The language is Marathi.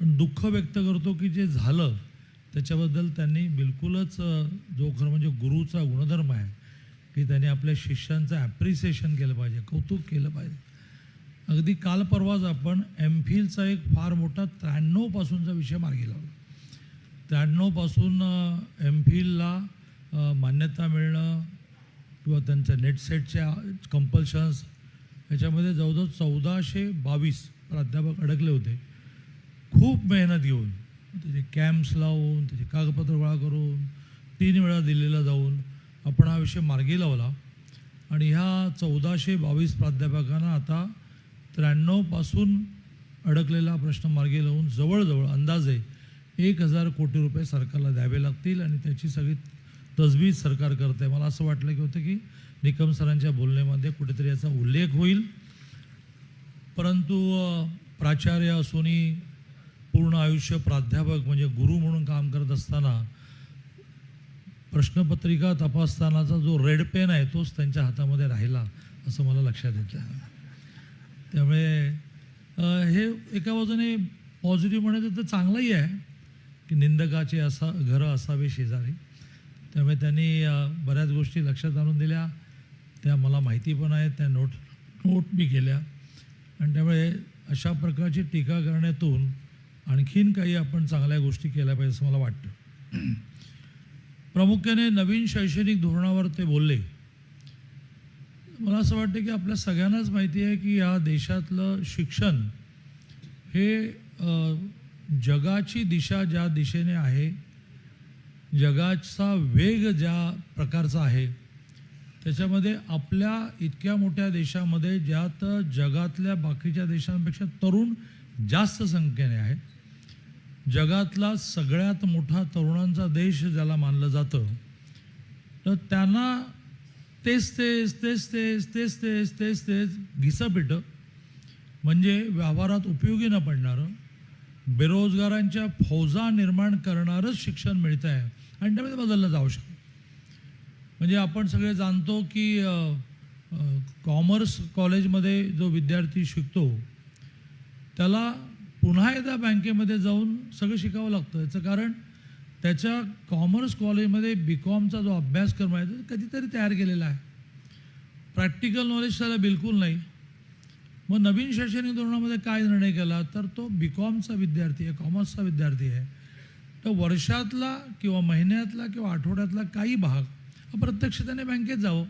पण दुःख व्यक्त करतो की जे झालं त्याच्याबद्दल त्यांनी बिलकुलच जो खरं म्हणजे गुरुचा गुणधर्म आहे की त्यांनी आपल्या शिष्यांचं ॲप्रिसिएशन केलं पाहिजे कौतुक केलं पाहिजे. अगदी काल परवाच आपण एम फिलचा एक फार मोठा त्र्याण्णवपासूनचा विषय मार्गी लावला. त्र्याण्णवपासून एम फिलला मान्यता मिळणं किंवा त्यांच्या नेटसेटच्या कंपल्शन्स याच्यामध्ये जवळजवळ चौदाशे बावीस प्राध्यापक अडकले होते. खूप मेहनत घेऊन त्याचे कॅम्प्स लावून त्याचे कागदपत्र गोळा करून तीन वेळा दिल्लीला जाऊन आपण हा विषय मार्गी लावला. आणि ह्या चौदाशे बावीस प्राध्यापकांना आता त्र्याण्णवपासून अडकलेला प्रश्न मार्गी लावून जवळजवळ अंदाजे एक हजार कोटी रुपये सरकारला द्यावे लागतील आणि त्याची सगळी तजवीज सरकार करते मला असं वाटलं की होतं की निकम सरांच्या बोलण्यामध्ये कुठेतरी याचा उल्लेख होईल. परंतु प्राचार्य असोनी पूर्ण आयुष्य प्राध्यापक म्हणजे गुरु म्हणून काम करत असताना प्रश्नपत्रिका तपासतानाचा जो रेड पेन आहे तोच त्यांच्या हातामध्ये राहिला असं मला लक्षात येतं. त्यामुळे हे एका बाजूने पॉझिटिव्ह म्हणायचं तर चांगलंही आहे की निंदकाचे असा घरं असावे शेजारी. त्यामुळे त्यांनी बऱ्याच गोष्टी लक्षात आणून दिल्या. त्या मला माहिती पण आहेत त्या नोट नोट मी केल्या. आणि त्यामुळे अशा प्रकारची टीका करण्यातून आणखीन काही आपण चांगल्या गोष्टी केल्या पाहिजे असं मला वाटतं. प्रामुख्याने नवीन शैक्षणिक धोरणावर ते बोलले. मला असं वाटतं की आपल्या सगळ्यांनाच माहिती आहे की या देशातलं शिक्षण हे जगाची दिशा ज्या दिशेने आहे जगाचा वेग ज्या प्रकारचा आहे त्याच्यामध्ये आपल्या इतक्या मोठ्या देशामध्ये ज्यात जगातल्या बाकीच्या देशांपेक्षा तरुण जास्त संख्येने आहे. जगातला सगळ्यात मोठा तरुणांचा देश ज्याला मानलं जातं तर त्यांना तेच तेच तेच तेच तेच तेच तेच तेच घिसापिटं म्हणजे व्यवहारात उपयोगी न पडणारं बेरोजगारांच्या फौजा निर्माण करणारंच शिक्षण मिळतं आहे आणि त्यामध्ये बदललं जाऊ शकतं. म्हणजे आपण सगळे जाणतो की कॉमर्स कॉलेजमध्ये जो विद्यार्थी शिकतो त्याला पुन्हा एकदा बँकेमध्ये जाऊन सगळं शिकावं लागतं. याचं कारण त्याच्या कॉमर्स कॉलेजमध्ये बी कॉमचा जो अभ्यासक्रम आहे तो कधीतरी तयार केलेला आहे. प्रॅक्टिकल नॉलेज त्याला बिलकुल नाही. मग नवीन शैक्षणिक धोरणामध्ये काय निर्णय केला तर तो बी कॉमचा विद्यार्थी आहे कॉमर्सचा विद्यार्थी आहे. तर वर्षातला किंवा महिन्यातला किंवा आठवड्यातला काही भाग प्रत्यक्ष त्याने बँकेत जावं.